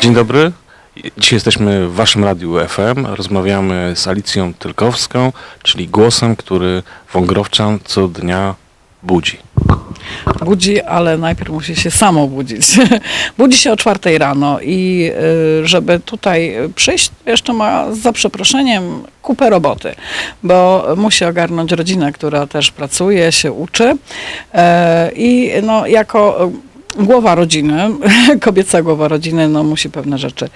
Dzień dobry. Dzisiaj jesteśmy w Waszym Radiu FM. Rozmawiamy z Alicją Tylkowską, czyli głosem, który Wągrowczan co dnia budzi. budzi, ale najpierw musi się samo budzić. budzi się o czwartej rano i y, żeby tutaj przyjść, jeszcze ma za przeproszeniem kupę roboty, bo musi ogarnąć rodzinę, która też pracuje, się uczy E, i no, jako głowa rodziny, kobieca głowa rodziny, no, musi pewne rzeczy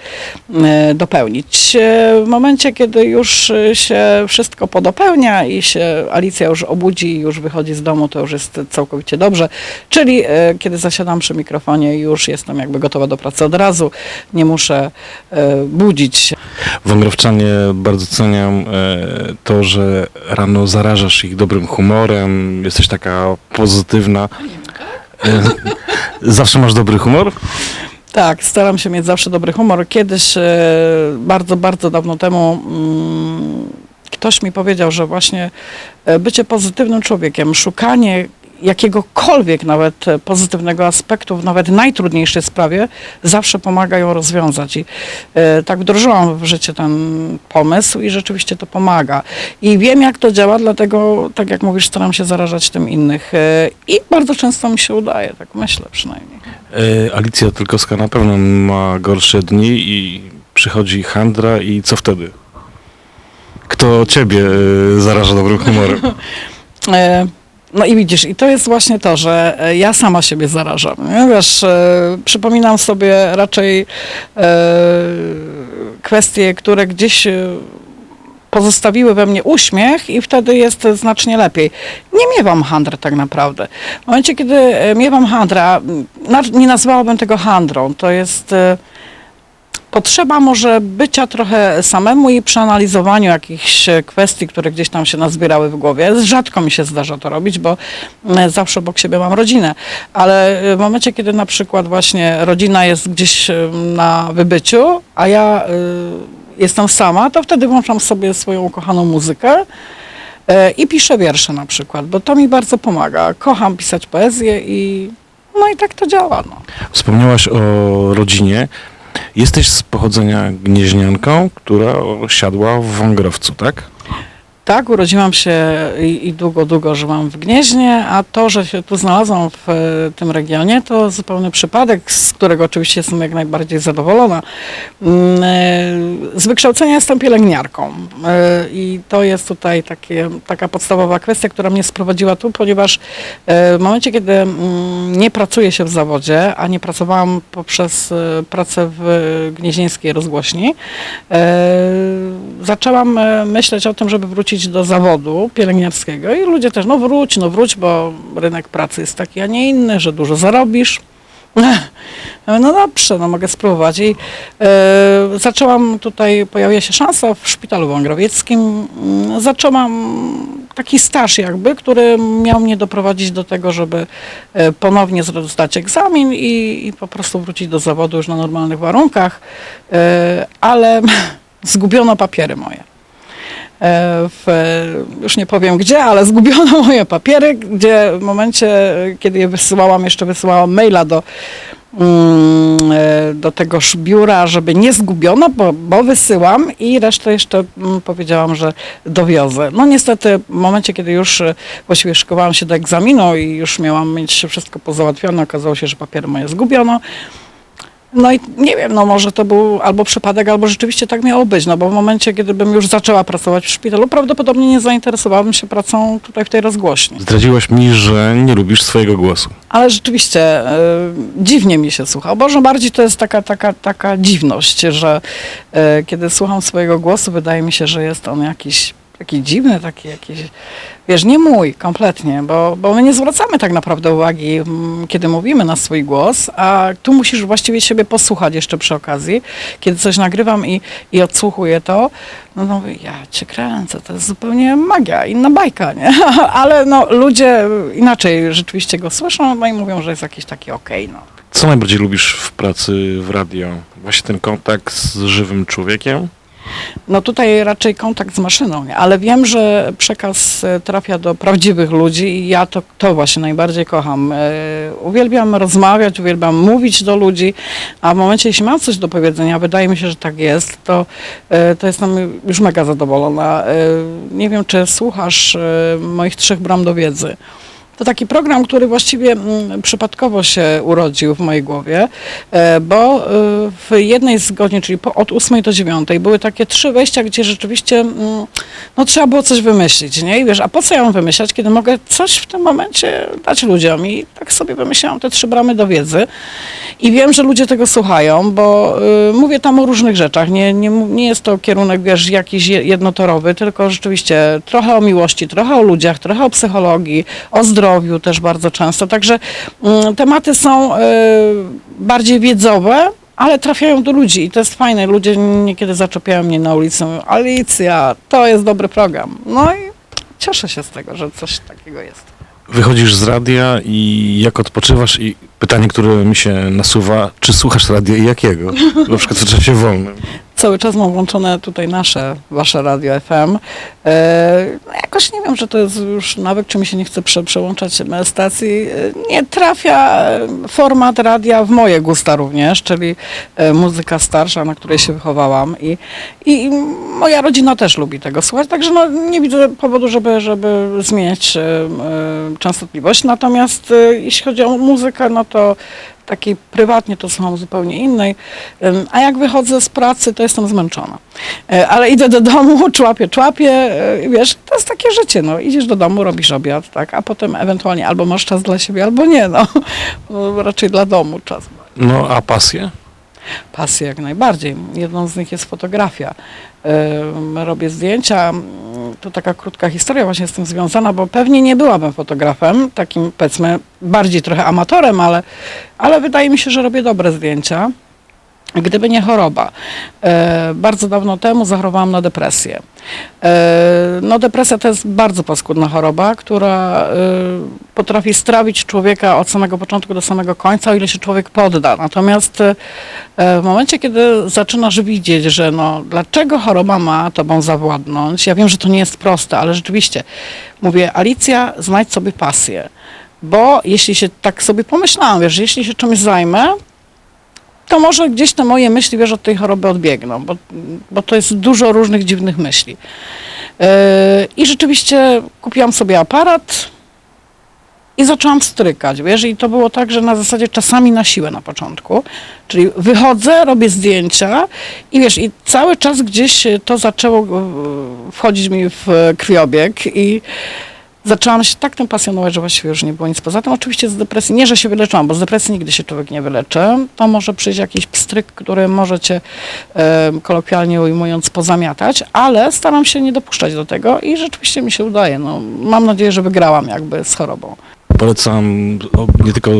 e, dopełnić. E, W momencie, kiedy już e, się wszystko podopełnia i się Alicja już obudzi i już wychodzi z domu, to już jest całkowicie dobrze. Czyli kiedy zasiadam przy mikrofonie, już jestem jakby gotowa do pracy od razu, nie muszę budzić się. Wągrowczanie bardzo cenią e, to, że rano zarażasz ich dobrym humorem, jesteś taka pozytywna. Zawsze masz dobry humor? Tak, staram się mieć zawsze dobry humor. Kiedyś, e, bardzo, bardzo dawno temu, mm, ktoś mi powiedział, że właśnie e, bycie pozytywnym człowiekiem, szukanie jakiegokolwiek nawet e, pozytywnego aspektu w nawet najtrudniejszej sprawie zawsze pomaga ją rozwiązać. I e, tak wdrożyłam w życie ten pomysł i rzeczywiście to pomaga. I wiem, jak to działa, dlatego, tak jak mówisz, staram się zarażać tym innych. E, I bardzo często mi się udaje, tak myślę przynajmniej. E, Alicja Tylkowska na pewno ma gorsze dni i przychodzi handra i co wtedy? Kto ciebie zaraża dobrym humorem? E, No i widzisz, i to jest właśnie to, że e, ja sama siebie zarażam. Nie? Wiesz, e, przypominam sobie raczej e, kwestie, które gdzieś e, pozostawiły we mnie uśmiech i wtedy jest znacznie lepiej. Nie miewam handry tak naprawdę. W momencie, kiedy e, miewam handra, nie nazwałabym tego handrą, to jest... e, potrzeba może bycia trochę samemu i przeanalizowaniu jakichś e, kwestii, które gdzieś tam się nazbierały w głowie. Rzadko mi się zdarza to robić, bo zawsze obok siebie mam rodzinę, ale e, w momencie, kiedy na przykład właśnie rodzina jest gdzieś e, na wybyciu, a ja jestem sama, to wtedy włączam sobie swoją ukochaną muzykę i piszę wiersze na przykład, bo to mi bardzo pomaga. Kocham pisać poezję i no i tak to działa. No. Wspomniałaś o rodzinie. Jesteś z pochodzenia gnieźnianką, która siadła w Wągrowcu, tak? Tak, urodziłam się i, i długo, długo żyłam w Gnieźnie, a to, że się tu znalazłam w e, tym regionie, to zupełny przypadek, z którego oczywiście jestem jak najbardziej zadowolona. Mm, e, Z wykształcenia jestem pielęgniarką e, i to jest tutaj takie, taka podstawowa kwestia, która mnie sprowadziła tu, ponieważ e, w momencie, kiedy mm, nie pracuję się w zawodzie, a nie pracowałam poprzez e, pracę w gnieźnieńskiej rozgłośni, e, zaczęłam e, myśleć o tym, żeby wrócić do zawodu pielęgniarskiego i ludzie też, no wróć, no wróć, bo rynek pracy jest taki, a nie inny, że dużo zarobisz. No dobrze, no mogę spróbować. I e, zaczęłam tutaj, pojawiła się szansa w szpitalu wągrowieckim. Mm, Zaczęłam taki staż jakby, który miał mnie doprowadzić do tego, żeby e, ponownie zdać egzamin i, i po prostu wrócić do zawodu już na normalnych warunkach, ale zgubiono papiery moje. E, W, już nie powiem gdzie, ale zgubiono moje papiery, gdzie w momencie, kiedy je wysyłałam, jeszcze wysyłałam maila do, mm, e, do tegoż biura, żeby nie zgubiono, bo, bo wysyłam i resztę jeszcze mm, powiedziałam, że dowiozę. No niestety w momencie, kiedy już e, właściwie szykowałam się do egzaminu i już miałam mieć wszystko pozałatwione, okazało się, że papiery moje zgubiono. No i nie wiem, no może to był albo przypadek, albo rzeczywiście tak miało być, no bo w momencie, kiedy bym już zaczęła pracować w szpitalu, prawdopodobnie nie zainteresowałabym się pracą tutaj w tej rozgłośni. Zdradziłaś mi, że nie lubisz swojego głosu. Ale rzeczywiście y, dziwnie mi się słucha. Może bardziej to jest taka, taka, taka dziwność, że y, kiedy słucham swojego głosu, wydaje mi się, że jest on jakiś taki dziwny, taki jakiś, wiesz, nie mój kompletnie, bo, bo my nie zwracamy tak naprawdę uwagi, mm, kiedy mówimy na swój głos, a tu musisz właściwie siebie posłuchać jeszcze przy okazji. Kiedy coś nagrywam i, i odsłuchuję to, no, no mówię, ja cię kręcę, to jest zupełnie magia, inna bajka, nie? Ale no, ludzie inaczej rzeczywiście go słyszą, no i mówią, że jest jakiś taki okej, no. Co najbardziej lubisz w pracy w radio? Właśnie ten kontakt z żywym człowiekiem? No tutaj raczej kontakt z maszyną, ale wiem, że przekaz e, trafia do prawdziwych ludzi i ja to, to właśnie najbardziej kocham. E, Uwielbiam rozmawiać, uwielbiam mówić do ludzi, a w momencie, jeśli mam coś do powiedzenia, wydaje mi się, że tak jest, to, e, to jestem już mega zadowolona. Nie wiem, czy słuchasz moich trzech bram do wiedzy. To taki program, który właściwie mm, przypadkowo się urodził w mojej głowie, e, bo e, w jednej z godzin, czyli od 8 do 9, były takie trzy wejścia, gdzie rzeczywiście mm, no, trzeba było coś wymyślić, nie? I wiesz, a po co ja mam wymyślać, kiedy mogę coś w tym momencie dać ludziom? I tak sobie wymyślałam te trzy bramy do wiedzy. I wiem, że ludzie tego słuchają, bo y, mówię tam o różnych rzeczach. Nie, nie, nie jest to kierunek, wiesz, jakiś je- jednotorowy, tylko rzeczywiście trochę o miłości, trochę o ludziach, trochę o psychologii, o zdrowiu też bardzo często. Także mm, tematy są y, bardziej wiedzowe, ale trafiają do ludzi i to jest fajne. Ludzie niekiedy zaczepiają mnie na ulicy, mówią, Alicja, to jest dobry program. No i cieszę się z tego, że coś takiego jest. Wychodzisz z radia i jak odpoczywasz i pytanie, które mi się nasuwa, czy słuchasz radia i jakiego? Na przykład w czasie wolnym. Cały czas mam włączone tutaj nasze, wasze radio FM. E, no jakoś nie wiem, że to jest już nawyk, czy mi się nie chce prze, przełączać stacji. E, nie trafia e, format radia w moje gusta również, czyli e, muzyka starsza, na której się wychowałam i, i, moja rodzina też lubi tego słuchać, także no, nie widzę powodu, żeby, żeby zmieniać częstotliwość. Natomiast jeśli chodzi o muzykę, no to takiej prywatnie to słucham zupełnie innej, a jak wychodzę z pracy, to jestem zmęczona. E, Ale idę do domu, człapię, człapię, e, wiesz, to jest takie życie, no, idziesz do domu, robisz obiad, tak, a potem ewentualnie albo masz czas dla siebie, albo nie, no, no raczej dla domu czas. No, a pasje? Pasje jak najbardziej. Jedną z nich jest fotografia. Robię zdjęcia. To taka krótka historia właśnie z tym związana, bo pewnie nie byłabym fotografem, takim powiedzmy bardziej trochę amatorem, ale, ale wydaje mi się, że robię dobre zdjęcia. Gdyby nie choroba. E, bardzo dawno temu zachorowałam na depresję. E, no depresja to jest bardzo paskudna choroba, która e, potrafi strawić człowieka od samego początku do samego końca, o ile się człowiek podda. Natomiast w momencie, kiedy zaczynasz widzieć, że no, dlaczego choroba ma tobą zawładnąć, ja wiem, że to nie jest proste, ale rzeczywiście mówię, Alicja, znajdź sobie pasję. Bo jeśli się tak sobie pomyślałam, wiesz, jeśli się czymś zajmę, to może gdzieś te moje myśli, wiesz, od tej choroby odbiegną, bo, bo to jest dużo różnych dziwnych myśli. Yy, I rzeczywiście kupiłam sobie aparat i zaczęłam strykać, wiesz, i to było tak, że na zasadzie czasami na siłę na początku, czyli wychodzę, robię zdjęcia i wiesz, i cały czas gdzieś to zaczęło yy, wchodzić mi w krwiobieg i zaczęłam się tak tym pasjonować, że właściwie już nie było nic poza tym. Oczywiście z depresji, nie, że się wyleczyłam, bo z depresji nigdy się człowiek nie wyleczy. To może przyjść jakiś pstryk, który może cię, e, kolokwialnie ujmując, pozamiatać, ale staram się nie dopuszczać do tego i rzeczywiście mi się udaje. No, mam nadzieję, że wygrałam jakby z chorobą. Polecam nie tylko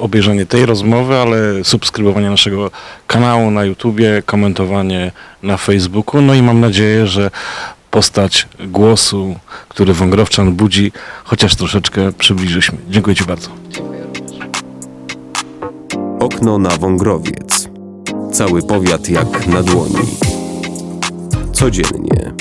obejrzenie tej rozmowy, ale subskrybowanie naszego kanału na YouTubie, komentowanie na Facebooku. No i mam nadzieję, że postać głosu, który Wągrowczan budzi, chociaż troszeczkę przybliżyliśmy. Dziękuję Ci bardzo. Okno na Wągrowiec. Cały powiat jak na dłoni. Codziennie